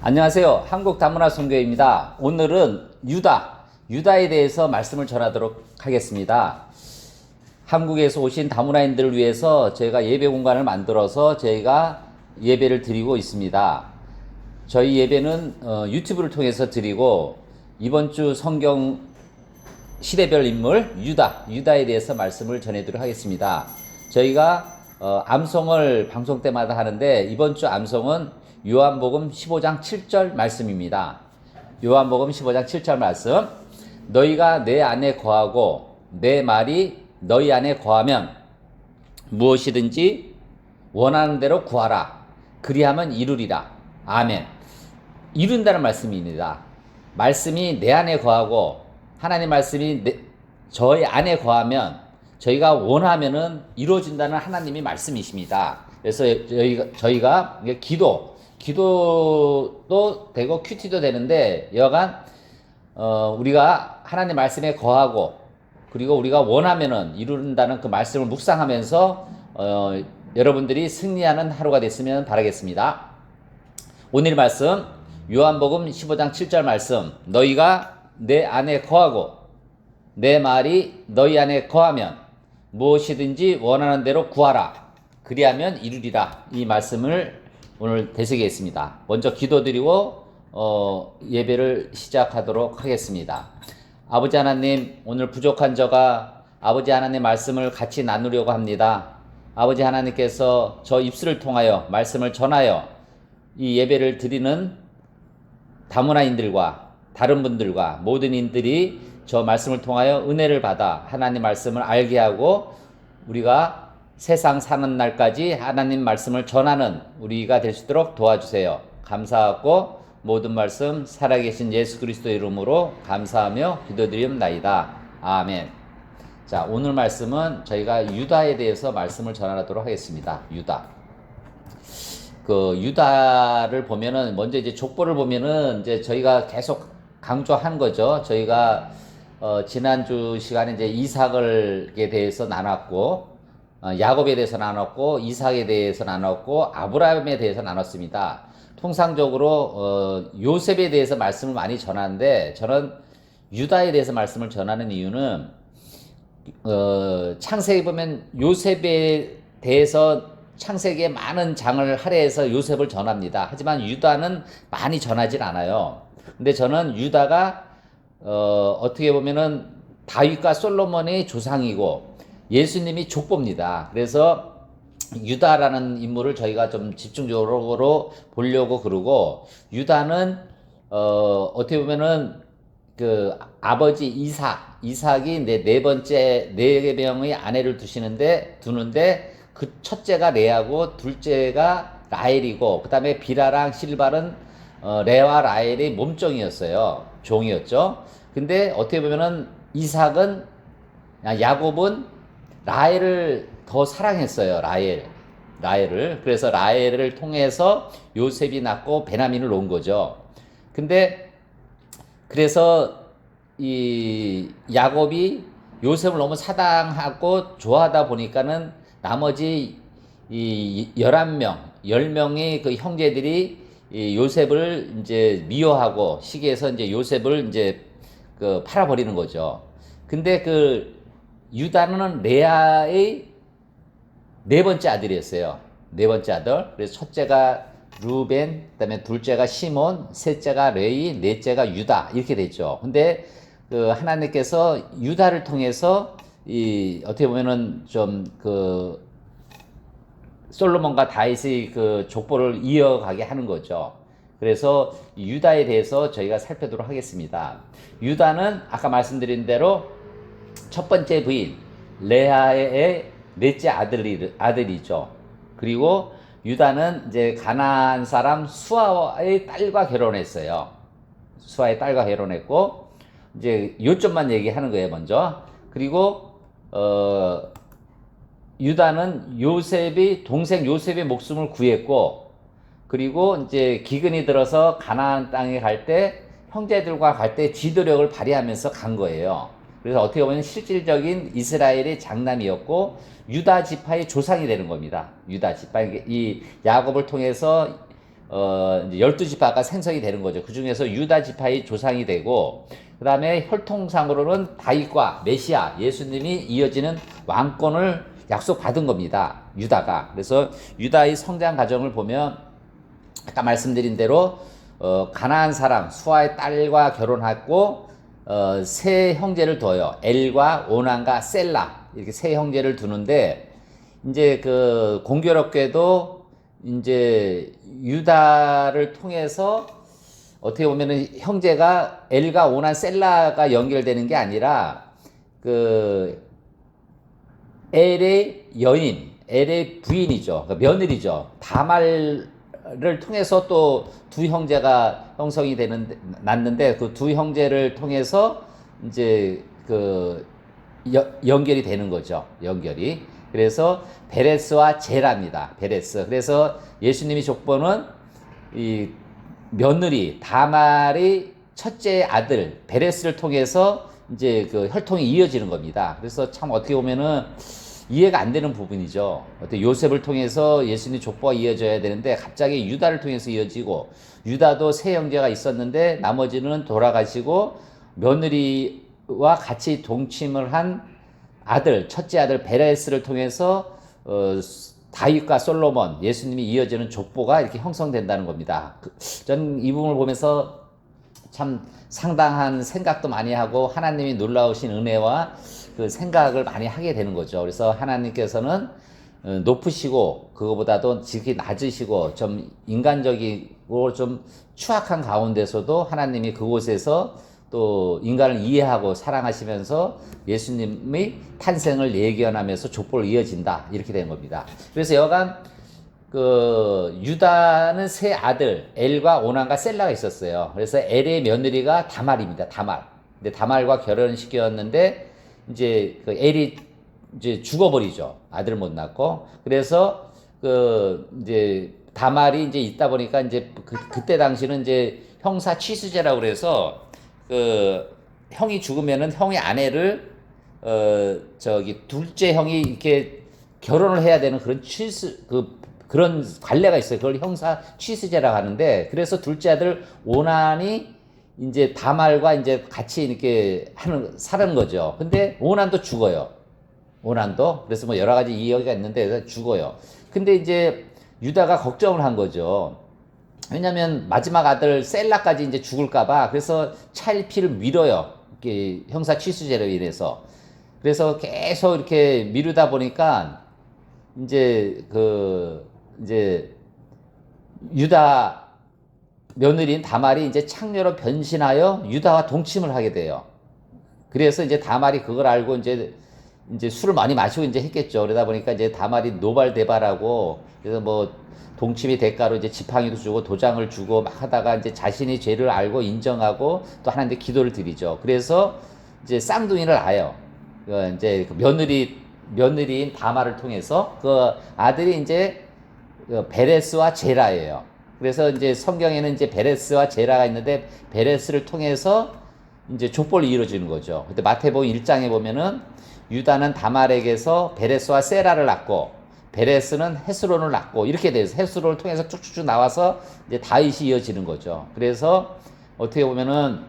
안녕하세요. 한국 다문화 선교입니다. 오늘은 유다, 유다에 대해서 말씀을 전하도록 하겠습니다. 한국에서 오신 다문화인들을 위해서 저희가 예배 공간을 만들어서 저희가 예배를 드리고 있습니다. 저희 예배는 어, 유튜브를 통해서 드리고 이번 주 성경 시대별 인물 유다, 유다에 대해서 말씀을 전해드리도록 하겠습니다. 저희가 어, 암송을 방송 때마다 하는데 이번 주 암송은 요한복음 15장 7절 말씀입니다. 요한복음 15장 7절 말씀. 너희가 내 안에 거하고 내 말이 너희 안에 거하면 무엇이든지 원하는 대로 구하라. 그리하면 이루리라. 아멘. 이룬다는 말씀입니다. 말씀이 내 안에 거하고 하나님 말씀이 내, 저희 안에 거하면 저희가 원하면은 이루어진다는 하나님의 말씀이십니다. 그래서 저희가, 저희가 기도, 기도도 되고 큐티도 되는데 여간 어, 우리가 하나님 말씀에 거하고 그리고 우리가 원하면은 이룬다는 그 말씀을 묵상하면서 어, 여러분들이 승리하는 하루가 됐으면 바라겠습니다. 오늘 말씀 요한복음 15장 7절 말씀 너희가 내 안에 거하고 내 말이 너희 안에 거하면 무엇이든지 원하는 대로 구하라 그리하면 이루리라 이 말씀을 오늘 되새기겠습니다. 먼저 기도드리고 어, 예배를 시작하도록 하겠습니다. 아버지 하나님 오늘 부족한 저가 아버지 하나님 말씀을 같이 나누려고 합니다. 아버지 하나님께서 저 입술을 통하여 말씀을 전하여 이 예배를 드리는 다문화인들과 다른 분들과 모든 인들이 저 말씀을 통하여 은혜를 받아 하나님 말씀을 알게 하고 우리가 세상 사는 날까지 하나님 말씀을 전하는 우리가 될 수 있도록 도와주세요. 감사하고 모든 말씀 살아계신 예수 그리스도 이름으로 감사하며 기도드리옵나이다. 아멘. 자, 오늘 말씀은 저희가 유다에 대해서 말씀을 전하도록 하겠습니다. 유다. 그 유다를 보면은 먼저 이제 족보를 보면은 이제 저희가 계속 강조한 거죠. 저희가 어, 지난주 시간에 이제 이삭을에 대해서 나눴고 어, 야곱에 대해서 나눴고 이삭에 대해서 나눴고 아브라함에 대해서 나눴습니다. 통상적으로 어, 요셉에 대해서 말씀을 많이 전하는데 저는 유다에 대해서 말씀을 전하는 이유는 어, 창세기 보면 요셉에 대해서 창세기에 많은 장을 할애해서 요셉을 전합니다. 하지만 유다는 많이 전하진 않아요. 근데 저는 유다가 어, 어떻게 보면은 다윗과 솔로몬의 조상이고 예수님이 족보입니다. 그래서 유다라는 인물을 저희가 좀 집중적으로 보려고 그러고 유다는 어, 어떻게 보면은 그 아버지 이삭 이삭이 네, 네 번째 네 명의 아내를 두시는데 두는데 그 첫째가 레아고 둘째가 라헬이고 그다음에 비라랑 실발은 어, 레와 라헬의 몸종이었어요 종이었죠 근데 어떻게 보면은 이삭은 야곱은 라헬을 더 사랑했어요 라헬. 라헬을. 그래서 라헬을 통해서 요셉이 낳고 베냐민을 놓은 거죠. 근데 그래서 이 야곱이 요셉을 너무 사랑하고 좋아하다 보니까는 나머지 이 11명, 10명의 그 형제들이 이 요셉을 이제 미워하고 시기에서 이제 요셉을 이제 그 팔아버리는 거죠. 근데 그 유다는 레아의 네 번째 아들이었어요. 네 번째 아들. 그래서 첫째가 루벤, 그다음에 둘째가 시몬, 셋째가 레이, 넷째가 유다 이렇게 됐죠. 근데 그 하나님께서 유다를 통해서 이 어떻게 보면은 좀 그 솔로몬과 다윗의 그 족보를 이어가게 하는 거죠. 그래서 유다에 대해서 저희가 살펴보도록 하겠습니다. 유다는 아까 말씀드린 대로 첫 번째 부인 레아의 넷째 아들이, 아들이죠. 그리고 유다는 이제 가나안 사람 수아의 딸과 결혼했어요. 수아의 딸과 결혼했고 이제 요점만 얘기하는 거예요, 먼저. 그리고 어 유다는 요셉이 동생 요셉의 목숨을 구했고 그리고 이제 기근이 들어서 가나안 땅에 갈 때 형제들과 갈 때 지도력을 발휘하면서 간 거예요. 그래서 어떻게 보면 실질적인 이스라엘의 장남이었고 유다 지파의 조상이 되는 겁니다. 유다 지파 이 야곱을 통해서 어, 열두 지파가 생성이 되는 거죠. 그 중에서 유다 지파의 조상이 되고, 그 다음에 혈통상으로는 다윗과 메시아, 예수님이 이어지는 왕권을 약속받은 겁니다. 유다가. 그래서 유다의 성장 과정을 보면, 아까 말씀드린 대로, 어, 가나안 사람, 수아의 딸과 결혼했고, 어, 세 형제를 둬요. 엘과 오난과 셀라. 이렇게 세 형제를 두는데, 이제 그 공교롭게도 이제 유다를 통해서 어떻게 보면은 형제가 엘과 오난 셀라가 연결되는 게 아니라 그 엘의 여인, 엘의 부인이죠. 그 며느리죠. 다말 을 통해서 또 두 형제가 형성이 되는 났는데 그 두 형제를 통해서 이제 그 여, 연결이 되는 거죠. 연결이. 그래서 베레스와 제라입니다. 베레스. 그래서 예수님이 족보는 이 며느리 다말의 첫째 아들 베레스를 통해서 이제 그 혈통이 이어지는 겁니다. 그래서 참 어떻게 보면은 이해가 안 되는 부분이죠. 어떻게 요셉을 통해서 예수님 족보가 이어져야 되는데 갑자기 유다를 통해서 이어지고 유다도 세 형제가 있었는데 나머지는 돌아가시고 며느리와 같이 동침을 한 아들 첫째 아들 베레스를 통해서 어, 다윗과 솔로몬 예수님이 이어지는 족보가 이렇게 형성된다는 겁니다. 그, 저는 이 부분을 보면서 참 상당한 생각도 많이 하고 하나님이 놀라우신 은혜와 그 생각을 많이 하게 되는 거죠. 그래서 하나님께서는 어, 높으시고 그거보다도 지극히 낮으시고 좀 인간적이고 좀 추악한 가운데서도 하나님이 그곳에서 또 인간을 이해하고 사랑하시면서 예수님의 탄생을 예견하면서 족보를 이어진다 이렇게 된 겁니다. 그래서 여간 그 유다는 세 아들 엘과 오난과 셀라가 있었어요. 그래서 엘의 며느리가 다말입니다. 다말. 근데 다말과 결혼을 시켰는데 이제 그 엘이 이제 죽어버리죠. 아들 못 낳고. 그래서 그 이제 다말이 이제 있다 보니까 이제 그, 그때 당시는 이제 형사 취수제라고 그래서 그 형이 죽으면은 형의 아내를 어 저기 둘째 형이 이렇게 결혼을 해야 되는 그런 취수 그 그런 관례가 있어요. 그걸 형사 취수제라고 하는데 그래서 둘째 아들 오난이 이제 다말과 이제 같이 이렇게 하는 사는 거죠. 근데 오난도 죽어요. 오난도 그래서 뭐 여러 가지 이야기가 있는데 죽어요. 근데 이제 유다가 걱정을 한 거죠. 왜냐면 마지막 아들 셀라까지 이제 죽을까봐 그래서 찰피를 밀어요. 이렇게 형사 취수제로 인해서. 그래서 계속 이렇게 미루다 보니까 이제 그 이제 유다 며느리인 다말이 이제 창녀로 변신하여 유다와 동침을 하게 돼요. 그래서 이제 다말이 그걸 알고 이제 이제 술을 많이 마시고 이제 했겠죠. 그러다 보니까 이제 다말이 노발대발하고 그래서 뭐 동침의 대가로 이제 지팡이도 주고 도장을 주고 막 하다가 이제 자신이 죄를 알고 인정하고 또 하나님께 기도를 드리죠. 그래서 이제 쌍둥이를 아요. 그 이제 그 며느리 며느리인 다말을 통해서 그 아들이 이제 그 베레스와 제라예요. 그래서 이제 성경에는 이제 베레스와 제라가 있는데 베레스를 통해서 이제 족벌이 이루어지는 거죠. 근데 마태복음 1장에 보면은 유다는 다말에게서 베레스와 세라를 낳고 베레스는 헤스론을 낳고 이렇게 돼서 헤스론을 통해서 쭉쭉쭉 나와서 이제 다윗이 이어지는 거죠. 그래서 어떻게 보면은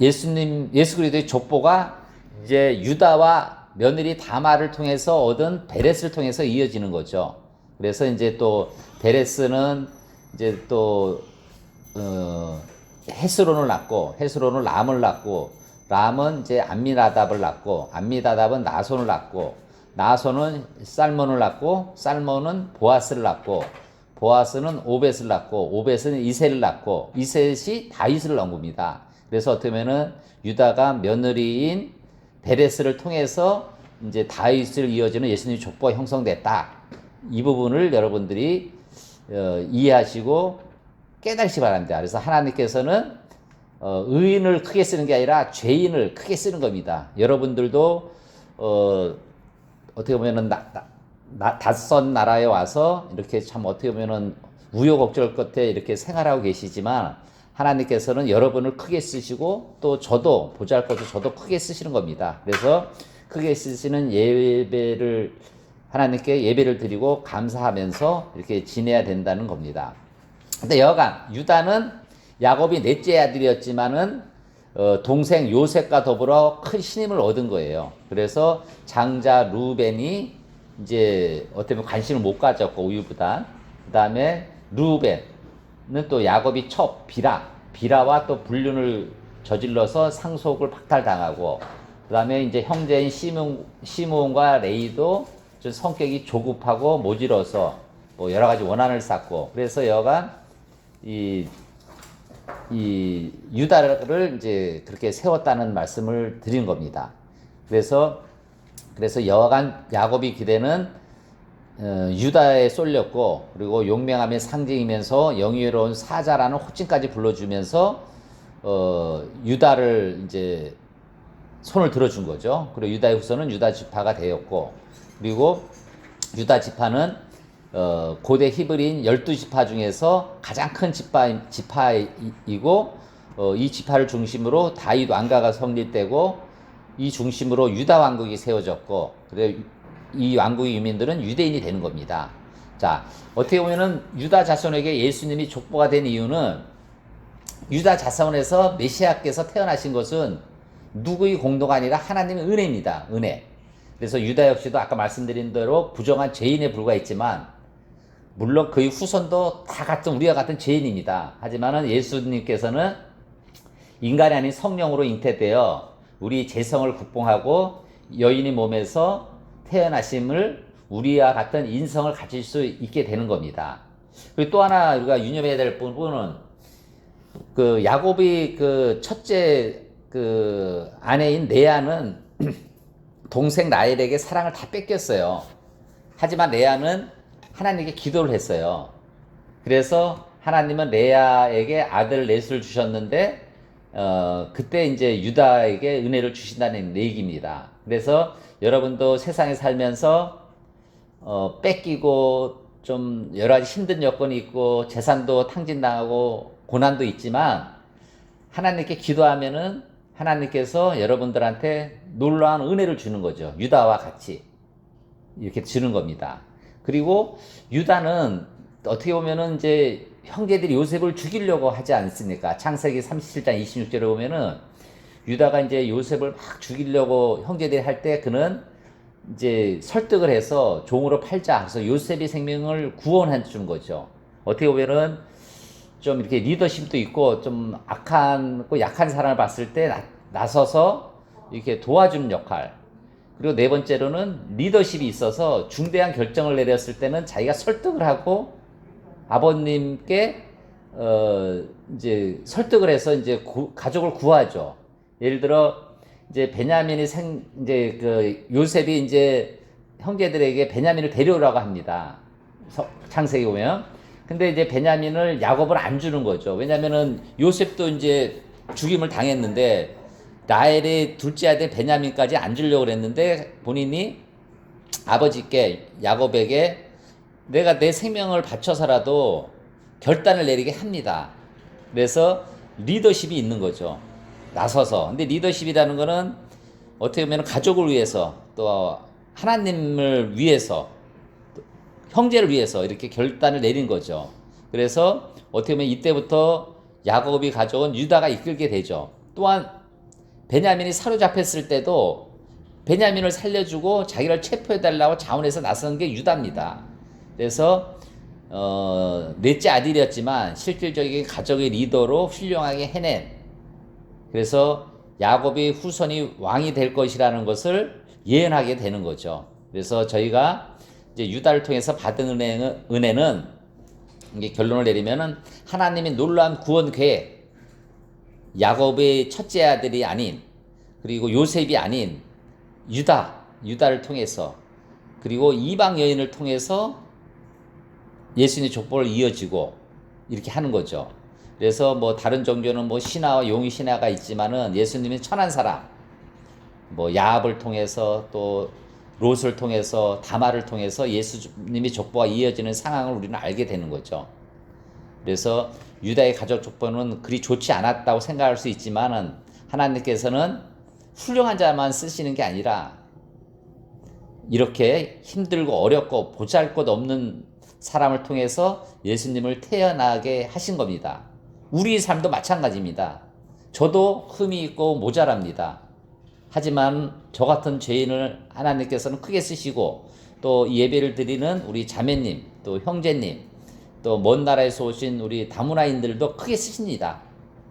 예수님 예수 그리스도의 족보가 이제 유다와 며느리 다말을 통해서 얻은 베레스를 통해서 이어지는 거죠. 그래서 이제 또 베레스는 이제 또 어, 헤스론을 낳고 헤스론을 람을 낳고 람은 이제 암미나답을 낳고 암미나답은 나손을 낳고 나손은 살몬을 낳고 살몬은 보아스를 낳고 보아스는 오벳을 낳고 오벳은 이세를 낳고 이셋이 다윗을 낳은 겁니다. 그래서 어떻게 보면은 유다가 며느리인 베레스를 통해서 이제 다윗을 이어지는 예수님의 족보가 형성됐다. 이 부분을 여러분들이 어, 이해하시고 깨달으시 바랍니다. 그래서 하나님께서는 어, 의인을 크게 쓰는 게 아니라 죄인을 크게 쓰는 겁니다. 여러분들도 어, 어떻게 보면은 나, 나, 나, 낯선 나라에 와서 이렇게 참 어떻게 보면은 우여곡절 끝에 이렇게 생활하고 계시지만 하나님께서는 여러분을 크게 쓰시고 또 저도 보잘것도 저도 크게 쓰시는 겁니다. 그래서 크게 쓰시는 예배를 하나님께 예배를 드리고 감사하면서 이렇게 지내야 된다는 겁니다. 근데 여간 유다는 야곱이 넷째 아들이었지만은 어, 동생 요셉과 더불어 큰 신임을 얻은 거예요. 그래서 장자 루벤이 이제 어떻게 보면 관심을 못 가졌고 우유보다 그다음에 루벤은 또 야곱이 첩 비라 비라와 또 불륜을 저질러서 상속을 박탈당하고 그다음에 이제 형제인 시므 시므온과 레이도 좀 성격이 조급하고 모질어서 뭐 여러 가지 원한을 쌓고 그래서 여간 이, 이 유다를 이제 그렇게 세웠다는 말씀을 드린 겁니다. 그래서 그래서 여간 야곱이 기대는 어, 유다에 쏠렸고 그리고 용맹함의 상징이면서 영예로운 사자라는 호칭까지 불러주면서 어, 유다를 이제 손을 들어준 거죠. 그리고 유다의 후손은 유다 지파가 되었고 그리고 유다 지파는 어, 고대 히브리인 12지파 중에서 가장 큰 지파, 지파이고 어, 이 지파를 중심으로 다윗 왕가가 성립되고 이 중심으로 유다 왕국이 세워졌고 그래 이 왕국의 유민들은 유대인이 되는 겁니다. 자 어떻게 보면은 유다 자손에게 예수님이 족보가 된 이유는 유다 자손에서 메시아께서 태어나신 것은 누구의 공도가 아니라 하나님의 은혜입니다. 은혜. 그래서 유다 역시도 아까 말씀드린 대로 부정한 죄인에 불과했지만 물론 그의 후손도 다 같은 우리와 같은 죄인입니다. 하지만은 예수님께서는 인간이 아닌 성령으로 잉태되어 우리 재성을 국봉하고 여인의 몸에서 태어나심을 우리와 같은 인성을 가질 수 있게 되는 겁니다. 그리고 또 하나 우리가 유념해야 될 부분은 그 야곱이 그 첫째 그 아내인 레아는 동생 라헬에게 사랑을 다 뺏겼어요. 하지만 레아는 하나님께 기도를 했어요. 그래서 하나님은 레아에게 아들 넷을 주셨는데 어, 그때 이제 유다에게 은혜를 주신다는 얘기입니다. 그래서 여러분도 세상에 살면서 어, 뺏기고 좀 여러 가지 힘든 여건이 있고 재산도 탕진당하고 고난도 있지만 하나님께 기도하면은 하나님께서 여러분들한테 놀라운 은혜를 주는 거죠. 유다와 같이 이렇게 주는 겁니다. 그리고 유다는 어떻게 보면은 이제 형제들이 요셉을 죽이려고 하지 않습니까? 창세기 37장 26절에 보면은 유다가 이제 요셉을 막 죽이려고 형제들이 할 때 그는 이제 설득을 해서 종으로 팔자. 그래서 요셉의 생명을 구원해 준 거죠. 어떻게 보면은 좀 이렇게 리더십도 있고 좀 악한, 약한 사람을 봤을 때 나, 나서서 이렇게 도와주는 역할. 그리고 네 번째로는 리더십이 있어서 중대한 결정을 내렸을 때는 자기가 설득을 하고 아버님께 어 이제 설득을 해서 이제 구, 가족을 구하죠. 예를 들어 이제 베냐민이 생 이제 그 요셉이 이제 형제들에게 베냐민을 데려오라고 합니다. 창세기 보면. 근데 이제 베냐민을 야곱을 안 주는 거죠. 왜냐면은 요셉도 이제 죽임을 당했는데 라헬의 둘째 아들 베냐민까지 안 주려고 그랬는데 본인이 아버지께 야곱에게 내가 내 생명을 바쳐서라도 결단을 내리게 합니다. 그래서 리더십이 있는 거죠. 나서서. 근데 리더십이라는 거는 어떻게 보면 가족을 위해서 또 하나님을 위해서 형제를 위해서 이렇게 결단을 내린 거죠. 그래서 어떻게 보면 이때부터 야곱이 가져온 유다가 이끌게 되죠. 또한 베냐민이 사로잡혔을 때도 베냐민을 살려주고 자기를 체포해달라고 자원해서 나선 게 유다입니다. 그래서 어, 넷째 아들이었지만 실질적인 가족의 리더로 훌륭하게 해낸 그래서 야곱이 후손이 왕이 될 것이라는 것을 예언하게 되는 거죠. 그래서 저희가 이제 유다를 통해서 받은 은혜는, 은혜는 결론을 내리면은 하나님의 놀라운 구원 계획, 야곱의 첫째 아들이 아닌 그리고 요셉이 아닌 유다, 유다를 통해서 그리고 이방 여인을 통해서 예수님의 족보를 이어지고 이렇게 하는 거죠. 그래서 뭐 다른 종교는 뭐 신하와 용의 신하가 있지만은 예수님은 천한 사람, 뭐 야합을 통해서 또 롯을 통해서 다마를 통해서 예수님의 족보가 이어지는 상황을 우리는 알게 되는 거죠. 그래서 유다의 가족 족보는 그리 좋지 않았다고 생각할 수 있지만은 하나님께서는 훌륭한 자만 쓰시는 게 아니라 이렇게 힘들고 어렵고 보잘 것 없는 사람을 통해서 예수님을 태어나게 하신 겁니다. 우리 삶도 마찬가지입니다. 저도 흠이 있고 모자랍니다. 하지만 저 같은 죄인을 하나님께서는 크게 쓰시고 또 예배를 드리는 우리 자매님, 또 형제님, 또 먼 나라에서 오신 우리 다문화인들도 크게 쓰십니다.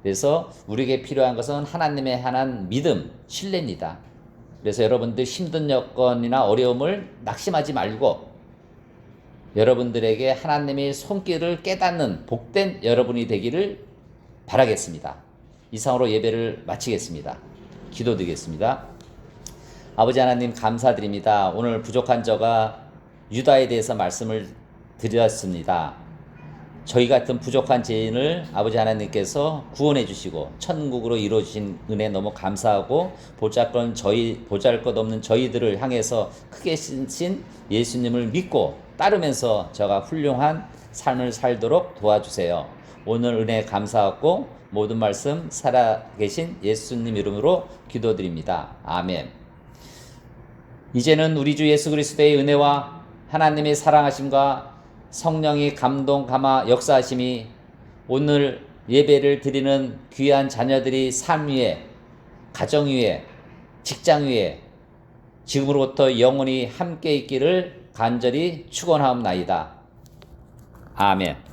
그래서 우리에게 필요한 것은 하나님의 한한 믿음, 신뢰입니다. 그래서 여러분들 힘든 여건이나 어려움을 낙심하지 말고 여러분들에게 하나님의 손길을 깨닫는 복된 여러분이 되기를 바라겠습니다. 이상으로 예배를 마치겠습니다. 기도드리겠습니다. 아버지 하나님 감사드립니다. 오늘 부족한 저가 유다에 대해서 말씀을 드렸습니다. 저희 같은 부족한 죄인을 아버지 하나님께서 구원해 주시고 천국으로 이루어 주신 은혜 너무 감사하고 보잘것 저희 보잘것 없는 저희들을 향해서 크게 신신 예수님을 믿고 따르면서 저가 훌륭한 삶을 살도록 도와주세요. 오늘 은혜 감사하고 모든 말씀 살아계신 예수님 이름으로 기도드립니다. 아멘. 이제는 우리 주 예수 그리스도의 은혜와 하나님의 사랑하심과 성령이 감동 감화 역사하심이 오늘 예배를 드리는 귀한 자녀들이 삶 위에 가정 위에 직장 위에 지금으로부터 영원히 함께 있기를 간절히 축원하옵나이다. 아멘.